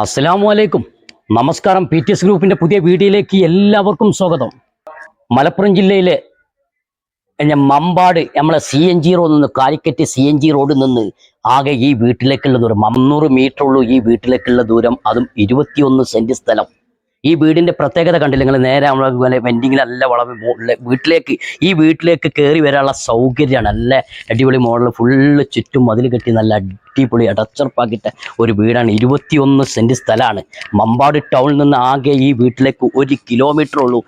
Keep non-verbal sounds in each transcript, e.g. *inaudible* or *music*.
അസ്സലാമു അലൈക്കും. നമസ്കാരം പി ടി എസ് ഗ്രൂപ്പിന്റെ പുതിയ വീഡിയോയിലേക്ക് എല്ലാവർക്കും സ്വാഗതം. മലപ്പുറം ജില്ലയിലെ മമ്പാട് നമ്മളെ സി എൻ ജി റോഡിൽ നിന്ന് കാലിക്കറ്റ് സി എൻ ജി റോഡിൽ നിന്ന് ആകെ ഈ വീട്ടിലേക്കുള്ള ദൂരം മുന്നൂറ് മീറ്റർ ഉള്ളൂ ഈ വീട്ടിലേക്കുള്ള ദൂരം. അതും ഇരുപത്തിയൊന്ന് സെന്റ് സ്ഥലം. ഈ വീടിന്റെ പ്രത്യേകത കണ്ടില്ല? നിങ്ങൾ നേരെ നമ്മളെ വെന്റിങ്ങിലല്ല വളവ് വീട്ടിലേക്ക് ഈ വീട്ടിലേക്ക് കയറി വരാനുള്ള സൗകര്യമാണ്. നല്ല അടിപൊളി മോഡൽ ഫുള്ള് ചുറ്റും മതിൽ കെട്ടി നല്ല അടിപൊളി അടച്ചുറപ്പാക്കിയിട്ട് ഒരു വീടാണ്. ഇരുപത്തിയൊന്ന് സെന്റ് സ്ഥലമാണ്. മമ്പാട് ടൗണിൽ നിന്ന് ആകെ ഈ വീട്ടിലേക്ക് ഒരു കിലോമീറ്റർ ഉള്ളൂ.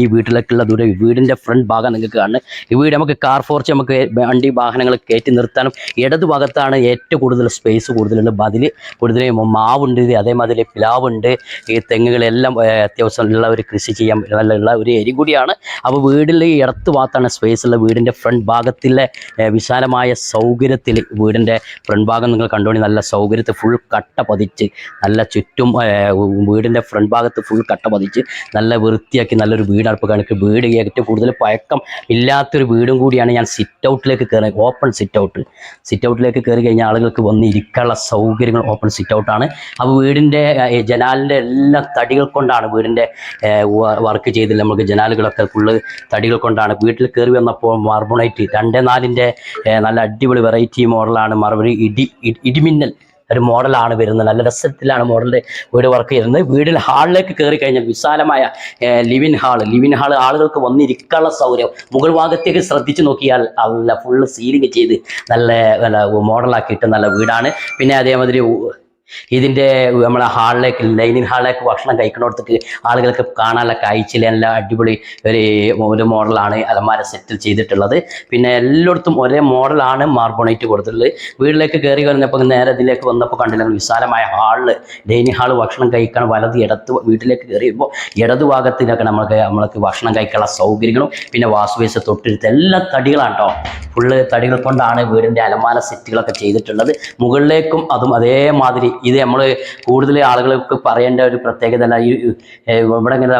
ഈ വീട്ടിലേക്കുള്ള ദൂരം. വീടിന്റെ ഫ്രണ്ട് ഭാഗം നിങ്ങൾക്ക് കാണുന്നത് ഈ വീട് നമുക്ക് കാർ ഫോർച്ച് നമുക്ക് വണ്ടി വാഹനങ്ങൾ കയറ്റി നിർത്താനും ഇടതു ഭാഗത്താണ് ഏറ്റവും കൂടുതൽ സ്പേസ് കൂടുതലുള്ളത്. അതിൽ കൂടുതൽ മാവുണ്ട്. അതേമാതിരി പ്ലാവുണ്ട്. ഈ തെങ്ങുകളെല്ലാം അത്യാവശ്യം ഉള്ള ഒരു കൃഷി ചെയ്യാൻ ഉള്ള ഒരു എരി കൂടിയാണ്. അപ്പോൾ വീടിൽ ഈ ഇടത്ത് ഭാഗത്താണ് സ്പേസ് ഉള്ള വീടിന്റെ ഫ്രണ്ട് ഭാഗത്തിലെ വിശാലമായ സൗകര്യത്തിൽ വീടിന്റെ ഫ്രണ്ട് ഭാഗം നിങ്ങൾ കണ്ടുകൊണ്ട് നല്ല സൗകര്യത്തിൽ ഫുൾ കട്ട പതിച്ച് നല്ല ചുറ്റും വീടിന്റെ ഫ്രണ്ട് ഭാഗത്ത് ഫുൾ കട്ട പതിച്ച് നല്ല വൃത്തിയാക്കി നല്ലൊരു വീടാണ് ഇപ്പോൾ വീട് ഏറ്റവും കൂടുതൽ പഴക്കം ഇല്ലാത്തൊരു വീടും കൂടിയാണ് ഞാൻ സിറ്റ് ഔട്ടിലേക്ക് കയറി ഓപ്പൺ സിറ്റ് ഔട്ട് സിറ്റ് ഔട്ടിലേക്ക് കയറി കഴിഞ്ഞാൽ ആളുകൾക്ക് വന്ന് ഇരിക്കാനുള്ള സൗകര്യങ്ങൾ ഓപ്പൺ സിറ്റ് ഔട്ടാണ് അപ്പോൾ വീടിന്റെ ജനാലിന്റെ എല്ലാ തടികൾ കൊണ്ടാണ് വീടിന്റെ വർക്ക് ചെയ്തില്ല നമുക്ക് ജനാലുകളൊക്കെ ഫുള്ള് തടികൾ കൊണ്ടാണ്. വീട്ടിൽ കയറി വന്നപ്പോൾ മാർബോണൈറ്റ് രണ്ടേ നാലിന്റെ നല്ല അടിപൊളി വെറൈറ്റി മോഡലാണ് മറുപടി ഇടി ഇടിമിന്നൽ ഒരു മോഡലാണ് വരുന്നത്. നല്ല രസത്തിലാണ് മോഡലിന്റെ വീട് വർക്ക് ചെയ്യുന്നത്. വീടിൽ ഹാളിലേക്ക് കയറി കഴിഞ്ഞാൽ വിശാലമായ ലിവിൻ ഹാൾ. ലിവിൻ ഹാൾ ആളുകൾക്ക് വന്നിരിക്കാനുള്ള സൗകര്യം. മുകൾ ഭാഗത്തേക്ക് ശ്രദ്ധിച്ചു നോക്കിയാൽ നല്ല ഫുള്ള് സീലിംഗ് ചെയ്ത് നല്ല മോഡലാക്കിയിട്ട് നല്ല വീടാണ്. പിന്നെ അതേമാതിരി ഇതിന്റെ നമ്മളെ ഹാളിലേക്ക് ലൈനിങ് ഹാളിലേക്ക് ഭക്ഷണം കഴിക്കുന്നിടത്തേക്ക് ആളുകൾക്ക് കാണാനുള്ള കാഴ്ചയിൽ നല്ല അടിപൊളി ഒരു ഒരു മോഡലാണ് അലമാര സെറ്റിൽ ചെയ്തിട്ടുള്ളത്. പിന്നെ എല്ലായിടത്തും ഒരേ മോഡലാണ് മാർബോണേറ്റ് കൊടുത്തിട്ടുള്ളത്. വീട്ടിലേക്ക് കയറി വന്നപ്പോൾ നേരെ ഇതിലേക്ക് വന്നപ്പോൾ കണ്ടില്ല വിശാലമായ ഹാളിൽ ഡൈനിങ് ഹാൾ ഭക്ഷണം കഴിക്കാൻ വലത് ഇടത്ത് വീട്ടിലേക്ക് കയറിയപ്പോൾ ഇടത് ഭാഗത്തിനൊക്കെ നമ്മൾക്ക് നമ്മൾക്ക് ഭക്ഷണം കഴിക്കാനുള്ള സൗകര്യങ്ങളും പിന്നെ വാസുവേസ് തൊട്ടിരുത്ത് എല്ലാ തടികളാണ് കേട്ടോ. ഫുള്ള് തടികൾ കൊണ്ടാണ് വീടിന്റെ അലമാര സെറ്റുകളൊക്കെ ചെയ്തിട്ടുള്ളത്. മുകളിലേക്കും അതും അതേമാതിരി ഇത് നമ്മൾ കൂടുതൽ ആളുകൾക്ക് പറയേണ്ട ഒരു പ്രത്യേകത ഈ ഇവിടെ ഇങ്ങനെ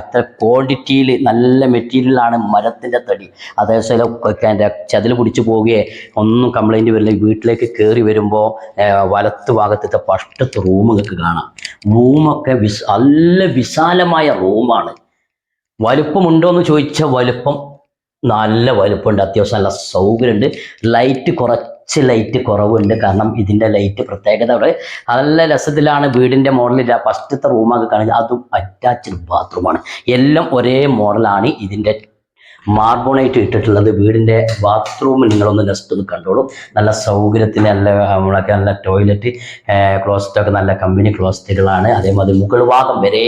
എത്ര ക്വാണ്ടിറ്റിയിൽ നല്ല മെറ്റീരിയലാണ് മരത്തിന്റെ തടി. അതേസമയം എന്റെ ചതിൽ പിടിച്ചു പോവുകയെ ഒന്നും കംപ്ലൈന്റ് വരില്ല. വീട്ടിലേക്ക് കയറി വരുമ്പോൾ വലത്ത് ഭാഗത്തെ ഫസ്റ്റത്തെ റൂം നിങ്ങൾക്ക് കാണാം. റൂമൊക്കെ വിശ നല്ല വിശാലമായ റൂമാണ് വലുപ്പമുണ്ടോ എന്ന് ചോദിച്ച വലുപ്പം നല്ല വലുപ്പമുണ്ട് അത്യാവശ്യം നല്ല സൗകര്യമുണ്ട്. ലൈറ്റ് കുറച്ച് ലൈറ്റ് കുറവുണ്ട്. കാരണം ഇതിന്റെ ലൈറ്റ് പ്രത്യേകത അവിടെ നല്ല രസത്തിലാണ് വീടിന്റെ മോഡലിൽ ഫസ്റ്റത്തെ റൂമൊക്കെ കാണുന്നത് അതും അറ്റാച്ച്ഡ് ബാത്റൂമാണ് എല്ലാം ഒരേ മോഡലാണ് ഇതിന്റെ മാർബോണൈറ്റ് ഇട്ടിട്ടുള്ളത് വീടിന്റെ ബാത്റൂം നിങ്ങളൊന്ന് ജസ്റ്റ് ഒന്ന് കണ്ടോളൂ. നല്ല സൗകര്യത്തിന് നല്ല നമ്മളൊക്കെ നല്ല ടോയ്ലറ്റ് ക്ലോസറ്റൊക്കെ നല്ല കമ്പനി ക്ലോസറ്റുകളാണ് അതേമാതിരി മുകൾ ഭാഗം വരെ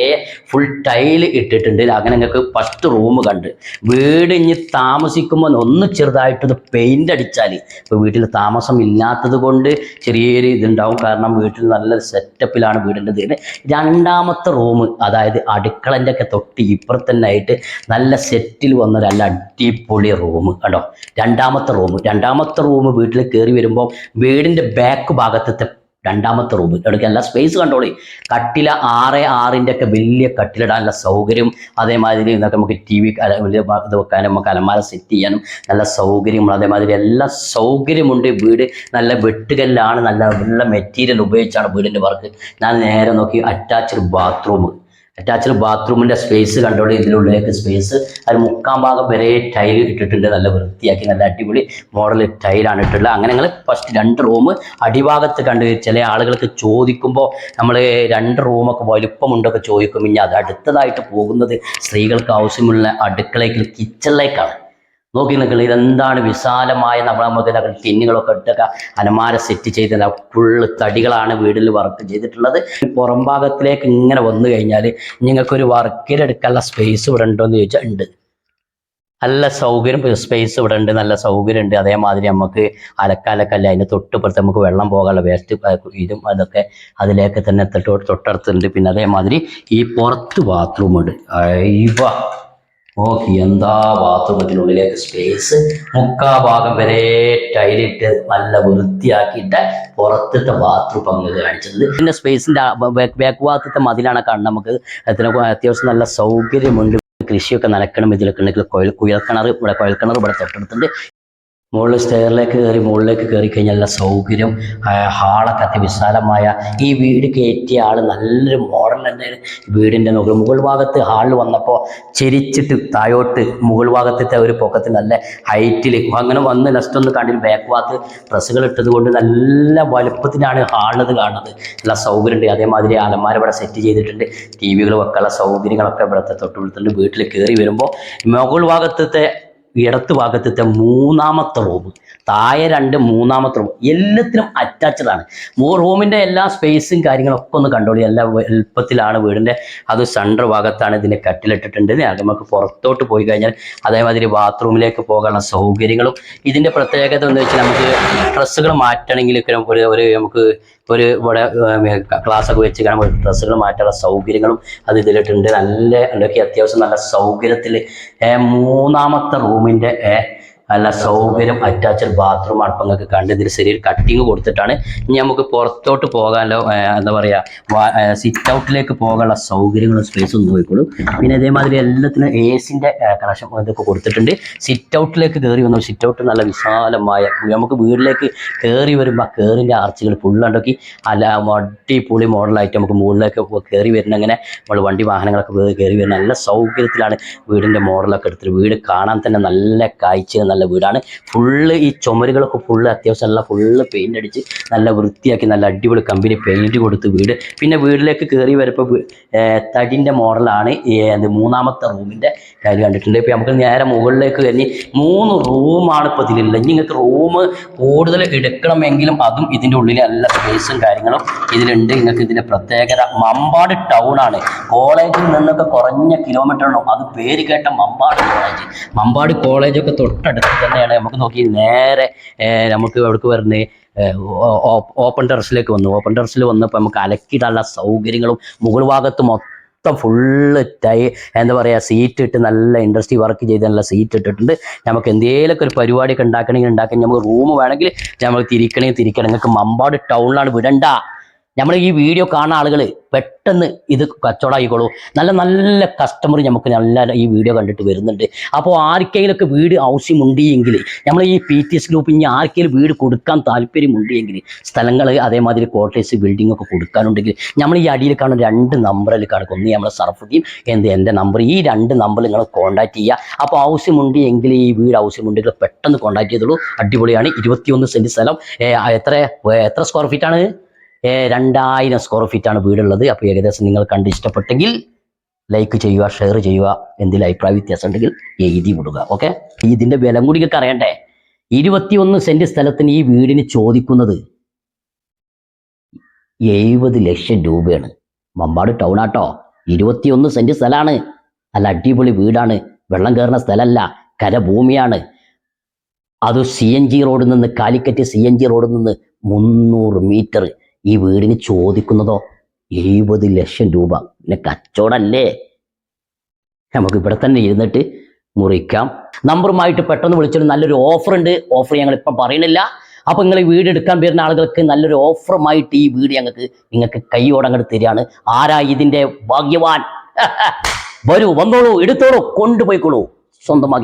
ഫുൾ ടൈൽ ഇട്ടിട്ടുണ്ട്. അങ്ങനെ നിങ്ങൾക്ക് ഫസ്റ്റ് റൂം കണ്ട്. വീട് ഇനി താമസിക്കുമ്പോൾ ഒന്ന് ചെറുതായിട്ടൊന്ന് പെയിന്റ് അടിച്ചാൽ ഇപ്പോൾ വീട്ടിൽ താമസം ഇല്ലാത്തത് കൊണ്ട് ചെറിയൊരു ഇതുണ്ടാവും. കാരണം വീട്ടിൽ നല്ല സെറ്റപ്പിലാണ് വീടിന്റെ ഇതിന് രണ്ടാമത്തെ റൂം അതായത് അടുക്കളന്റെ ഒക്കെ തൊട്ട് ഇപ്പുറത്തന്നെ ആയിട്ട് നല്ല സെറ്റിൽ വന്ന നല്ല അടിപൊളി റൂം കണ്ടോ? രണ്ടാമത്തെ റൂം രണ്ടാമത്തെ റൂം വീട്ടിൽ കയറി വരുമ്പോൾ വീടിന്റെ ബാക്ക് ഭാഗത്തെ രണ്ടാമത്തെ റൂം എടുക്കാൻ നല്ല സ്പേസ് കണ്ടോളി. കട്ടില ആറ് ആറിന്റെ ഒക്കെ വലിയ കട്ടിലിടാനുള്ള സൗകര്യം അതേമാതിരി ഇതൊക്കെ നമുക്ക് ടി വി ഇത് വെക്കാനും നമുക്ക് അലമാര സെറ്റ് ചെയ്യാനും നല്ല സൗകര്യം അതേമാതിരി എല്ലാ സൗകര്യമുണ്ട്. വീട് നല്ല വെട്ടുകല്ലാണ് നല്ല നല്ല മെറ്റീരിയൽ ഉപയോഗിച്ചാണ് വീടിന്റെ വർക്ക് ഞാൻ നേരെ നോക്കി അറ്റാച്ച്ഡ് ബാത്റൂം അറ്റാച്ച്ഡ് ബാത്റൂമിന്റെ സ്പേസ് കണ്ടോളി ഇതിനുള്ളിലേക്ക് സ്പേസ് അത് മുക്കാൽ ഭാഗം വരെ ടൈൽ ഇട്ടിട്ടുണ്ട്. നല്ല വൃത്തിയാക്കി നല്ല അടിപൊളി മോഡൽ ടൈലാണ് ഇട്ടുള്ളത് അങ്ങനെ ഞങ്ങൾ ഫസ്റ്റ് രണ്ട് റൂം അടിഭാഗത്ത് കണ്ട് ചില ആളുകൾക്ക് ചോദിക്കുമ്പോൾ നമ്മൾ രണ്ട് റൂമൊക്കെ വലുപ്പമുണ്ടൊക്കെ ചോദിക്കും. ഇനി അത് അടുത്തതായിട്ട് പോകുന്നത് സ്ത്രീകൾക്ക് ആവശ്യമുള്ള അടുക്കളയ്ക്ക് കിച്ചണിലേക്കാണ് നോക്കി നിൽക്കുന്നത് ഇതെന്താണ് വിശാലമായ നമ്മൾ നമുക്ക് ടിന്നുകളൊക്കെ ഇട്ടൊക്കെ അലമാര സെറ്റ് ചെയ്ത ഫുള്ള് തടികളാണ് വീടിൽ വർക്ക് ചെയ്തിട്ടുള്ളത്. പുറം ഭാഗത്തിലേക്ക് ഇങ്ങനെ വന്നു കഴിഞ്ഞാൽ നിങ്ങൾക്കൊരു വർക്കിലെടുക്കാനുള്ള സ്പേസ് ഇവിടെ ഉണ്ടോ എന്ന് ചോദിച്ചാൽ ഉണ്ട്. നല്ല സൗകര്യം സ്പേസ് ഇവിടെ ഉണ്ട് നല്ല സൗകര്യം ഉണ്ട്. അതേമാതിരി നമുക്ക് അലക്കാലക്കല്ല അതിന്റെ തൊട്ടുപുറത്ത് നമുക്ക് വെള്ളം പോകാനുള്ള വേസ്റ്റ് ഇതും അതൊക്കെ അതിലേക്ക് തന്നെ തൊട്ട് തൊട്ടടുത്തുണ്ട്. പിന്നെ അതേമാതിരി ഈ പുറത്ത് ബാത്റൂം ഉണ്ട്. ഇവ ഓ എന്താ ബാത്റൂമത്തിനുള്ളിലേക്ക് സ്പേസ് മുക്കാ ഭാഗം വരെ ടൈലിട്ട് നല്ല വൃത്തിയാക്കിയിട്ട് പുറത്തത്തെ ബാത്റൂം അങ്ങ് കാണിച്ചത്. പിന്നെ സ്പേസിന്റെ ബാക്ക് ഭാഗത്തെ മതിലാണ് കാണുന്നത് നമുക്ക്. അത്യാവശ്യം നല്ല സൗകര്യമുണ്ട്. കൃഷിയൊക്കെ നനക്കണം ഇതിലൊക്കെ ഉണ്ടെങ്കിൽ കുഴൽ കുഴൽക്കിണർ ഇവിടെ കുഴൽക്കിണർ ഇവിടെ തൊട്ടടുത്തുണ്ട്. മുകളിൽ സ്റ്റെയറിലേക്ക് കയറി മുകളിലേക്ക് കയറി കഴിഞ്ഞാൽ സൗകര്യം ഹാളൊക്കെ അതിവിശാലമായ ഈ വീട് കയറ്റിയ ആൾ നല്ലൊരു മോഡൽ തന്നെ വീടിന്റെ നോക്കുക മുകൾ ഭാഗത്ത് ഹാളിൽ വന്നപ്പോൾ ചെരിച്ചിട്ട് തായോട്ട് മുകൾ ഭാഗത്തെ ഒരു പൊക്കത്തിൽ നല്ല ഹൈറ്റിൽ അങ്ങനെ വന്ന് നെക്സ്റ്റ് ഒന്ന് കണ്ടിൽ ബാക്ക് ഭാഗത്ത് ഡ്രസ്സുകൾ ഇട്ടത് കൊണ്ട് നല്ല വലുപ്പത്തിനാണ് ഹാളിനത് കാണുന്നത്. നല്ല സൗകര്യമുണ്ട്. അതേമാതിരി അലമാര ഇവിടെ സെറ്റ് ചെയ്തിട്ടുണ്ട്. ടി വികൾ വെക്കാനുള്ള സൗകര്യങ്ങളൊക്കെ ഇവിടുത്തെ തൊട്ടുപിടുത്തുണ്ട് വീട്ടിൽ കയറി വരുമ്പോൾ മുകൾ ഭാഗത്തെ ഇടത്ത് ഭാഗത്തെ മൂന്നാമത്തെ റൂം താഴെ രണ്ട് മൂന്നാമത്തെ റൂം എല്ലാത്തിനും അറ്റാച്ച്ഡ് ആണ്. മൂ റൂമിന്റെ എല്ലാ സ്പേസും കാര്യങ്ങളൊക്കെ ഒന്ന് കണ്ടോളി എല്ലാ എളുപ്പത്തിലാണ് വീടിന്റെ അത് സെന്റർ ഭാഗത്താണ് ഇതിന്റെ കട്ടിലിട്ടിട്ടുണ്ട്. നമുക്ക് പുറത്തോട്ട് പോയി കഴിഞ്ഞാൽ അതേമാതിരി ബാത്റൂമിലേക്ക് പോകാനുള്ള സൗകര്യങ്ങളും ഇതിന്റെ പ്രത്യേകത എന്ന് വെച്ചാൽ നമുക്ക് ഡ്രസ്സുകൾ മാറ്റണമെങ്കിൽ ഒരു ഒരു നമുക്ക് ഒരു ഇവിടെ ക്ലാസ് ഒക്കെ വെച്ച് കാണുമ്പോൾ ഡ്രസ്സുകൾ മാറ്റാനുള്ള സൗകര്യങ്ങളും അത് ഇതിലിട്ടുണ്ട്. നല്ല അത്യാവശ്യം നല്ല സൗകര്യത്തിൽ മൂന്നാമത്തെ റൂമിന്റെ നല്ല സൗകര്യം അറ്റാച്ച്ഡ് ബാത്റൂം ഇപ്പം നിങ്ങൾക്ക് കണ്ട് ഇതിൽ കട്ടിങ് കൊടുത്തിട്ടാണ്. ഇനി നമുക്ക് പുറത്തോട്ട് പോകാനോ എന്താ പറയുക സിറ്റ് ഔട്ടിലേക്ക് പോകാനുള്ള സൗകര്യങ്ങളും സ്പേസും നോക്കിക്കോളും. പിന്നെ ഇതേമാതിരി എല്ലാത്തിനും എ സിന്റെ കണക്ഷൻ ഇതൊക്കെ കൊടുത്തിട്ടുണ്ട്. സിറ്റ് ഔട്ടിലേക്ക് കയറി വന്നു സിറ്റ് ഔട്ട് നല്ല വിശാലമായ നമുക്ക് വീട്ടിലേക്ക് കയറി വരുമ്പോൾ കയറിന്റെ ആർച്ചുകൾ ഫുള്ളുണ്ടാക്കി അല്ല അടിപൊളി മോഡലായിട്ട് നമുക്ക് മുകളിലേക്ക് കയറി വരുന്ന അങ്ങനെ നമ്മൾ വണ്ടി വാഹനങ്ങളൊക്കെ കയറി വരുന്ന നല്ല സൗകര്യത്തിലാണ് വീടിന്റെ മോഡലൊക്കെ എടുത്തിട്ട് വീട് കാണാൻ തന്നെ നല്ല കാഴ്ച നല്ല വീടാണ്. ഫുള്ള് ഈ ചുമരുകളൊക്കെ ഫുള്ള് അത്യാവശ്യം നല്ല ഫുള്ള് പെയിന്റ് അടിച്ച് നല്ല വൃത്തിയാക്കി നല്ല അടിപൊളി കമ്പനി പെയിന്റ് കൊടുത്ത് വീട്. പിന്നെ വീട്ടിലേക്ക് കയറി വരുമ്പോൾ തടിന്റെ മോഡലാണ് ഈ മൂന്നാമത്തെ റൂമിന്റെ കാര്യം കണ്ടിട്ടുണ്ട്. ഇപ്പോൾ നമുക്ക് നേരെ മുകളിലേക്ക് കഴിഞ്ഞ് മൂന്ന് റൂമാണ് ഇപ്പോൾ ഇതിലുള്ളത്. ഇനി നിങ്ങൾക്ക് റൂം കൂടുതൽ എടുക്കണമെങ്കിലും അതും ഇതിന്റെ ഉള്ളിൽ നല്ല സ്പേസും കാര്യങ്ങളും ഇതിലുണ്ട്. നിങ്ങൾക്ക് ഇതിന്റെ പ്രത്യേകത മമ്പാട് ടൗൺ ആണ്. കോളേജിൽ നിന്നൊക്കെ കുറഞ്ഞ കിലോമീറ്റർ അത് പേര് കേട്ട മമ്പാട് കോളേജ് മമ്പാട് കോളേജൊക്കെ തൊട്ടടുത്ത് തന്നെയാണ് നമുക്ക് നോക്കി നേരെ നമുക്ക് എവിടേക്ക് വരുന്നത് ഓപ്പൺ ടെറസിലേക്ക് വന്നു. ഓപ്പൺ ടെറസിൽ വന്നപ്പോൾ നമുക്ക് അലക്കിയിടാനുള്ള സൗകര്യങ്ങളും മുകൾ ഭാഗത്ത് മൊത്തം ഫുള്ള് ടൈ എന്താ പറയുക സീറ്റ് ഇട്ട് നല്ല ഇൻഡസ്ട്രി വർക്ക് ചെയ്ത് നല്ല സീറ്റ് ഇട്ടിട്ടുണ്ട്. നമുക്ക് എന്തെങ്കിലുമൊക്കെ ഒരു പരിപാടിയൊക്കെ ഉണ്ടാക്കണമെങ്കിൽ ഉണ്ടാക്കാൻ നമുക്ക് റൂം വേണമെങ്കിൽ നമ്മൾ തിരിക്കണമെങ്കിൽ തിരിക്കണം നിങ്ങൾക്ക് മമ്പാട് ടൗണിലാണ് വിടണ്ട. നമ്മൾ ഈ വീഡിയോ കാണുന്ന ആളുകൾ പെട്ടെന്ന് ഇത് കച്ചവടമായിക്കോളൂ നല്ല നല്ല കസ്റ്റമർ നമുക്ക് നല്ല ഈ വീഡിയോ കണ്ടിട്ട് വരുന്നുണ്ട്. അപ്പോൾ ആർക്കെങ്കിലൊക്കെ വീട് ആവശ്യമുണ്ട് എങ്കിൽ നമ്മൾ ഈ പി ടി എസ് ഗ്രൂപ്പ് ഇനി ആർക്കെങ്കിലും വീട് കൊടുക്കാൻ താല്പര്യമുണ്ട് എങ്കിൽ സ്ഥലങ്ങൾ അതേമാതിരി കോട്ടേഴ്സ് ബിൽഡിംഗ് ഒക്കെ കൊടുക്കാനുണ്ടെങ്കിൽ നമ്മൾ ഈ അടിയിൽ കാണുന്ന രണ്ട് നമ്പറിൽ കിടക്കും ഒന്ന് നമ്മളെ സർഫുദ്ദീൻ എന്ത് എന്റെ നമ്പർ ഈ രണ്ട് നമ്പറിൽ നിങ്ങൾ കോൺടാക്ട് ചെയ്യുക. അപ്പോൾ ആവശ്യമുണ്ട് എങ്കിൽ ഈ വീട് ആവശ്യമുണ്ടെങ്കിൽ പെട്ടെന്ന് കോൺടാക്ട് ചെയ്തോളൂ. അടിപൊളിയാണ്. ഇരുപത്തിയൊന്ന് സെന്റ് സ്ഥലം. എത്ര എത്ര സ്ക്വയർ ഫീറ്റാണ് രണ്ടായിരം സ്ക്വയർ ആണ് വീടുള്ളത്. അപ്പോൾ ഏകദേശം നിങ്ങൾ കണ്ട് ഇഷ്ടപ്പെട്ടെങ്കിൽ ലൈക്ക് ചെയ്യുക ഷെയർ ചെയ്യുക എന്തെങ്കിലും അഭിപ്രായ വ്യത്യാസം ഉണ്ടെങ്കിൽ എഴുതി വിടുക ഓക്കെ ഇതിന്റെ വില കൂടി നിങ്ങൾക്ക് അറിയണ്ടേ? ഇരുപത്തിയൊന്ന് സെന്റ് സ്ഥലത്തിന് ഈ വീടിന് ചോദിക്കുന്നത് എഴുപത് ലക്ഷം രൂപയാണ്. മമ്പാട് ടൗൺ ആട്ടോ ഇരുപത്തിയൊന്ന് സെന്റ് സ്ഥലമാണ് നല്ല അടിപൊളി വീടാണ്. വെള്ളം കയറുന്ന സ്ഥലമല്ല കരഭൂമിയാണ്. അത് സി എൻ ജി റോഡിൽ നിന്ന് കാലിക്കറ്റ് സി എൻ ജി റോഡിൽ നിന്ന് മുന്നൂറ് മീറ്റർ ഈ വീടിന് ചോദിക്കുന്നതോ എഴുപത് ലക്ഷം രൂപ. പിന്നെ കച്ചവടല്ലേ? നമുക്ക് ഇവിടെ തന്നെ ഇരുന്നിട്ട് മുറിക്കാം. നമ്പറുമായിട്ട് പെട്ടെന്ന് വിളിച്ചൊരു നല്ലൊരു ഓഫർ ഉണ്ട് ഓഫർ ഞങ്ങൾ ഇപ്പം പറയണില്ല അപ്പൊ നിങ്ങൾ ഈ വീട് എടുക്കാൻ വരുന്ന ആളുകൾക്ക് നല്ലൊരു ഓഫറുമായിട്ട് ഈ വീട് ഞങ്ങൾക്ക് നിങ്ങൾക്ക് കൈയോടങ്ങോട്ട് തരികയാണ്. ആരാ ഇതിന്റെ ഭാഗ്യവാൻ? *laughs* വരൂ വന്നോളൂ എടുത്തോളൂ കൊണ്ടുപോയിക്കോളൂ. സ്വന്തമാക്കി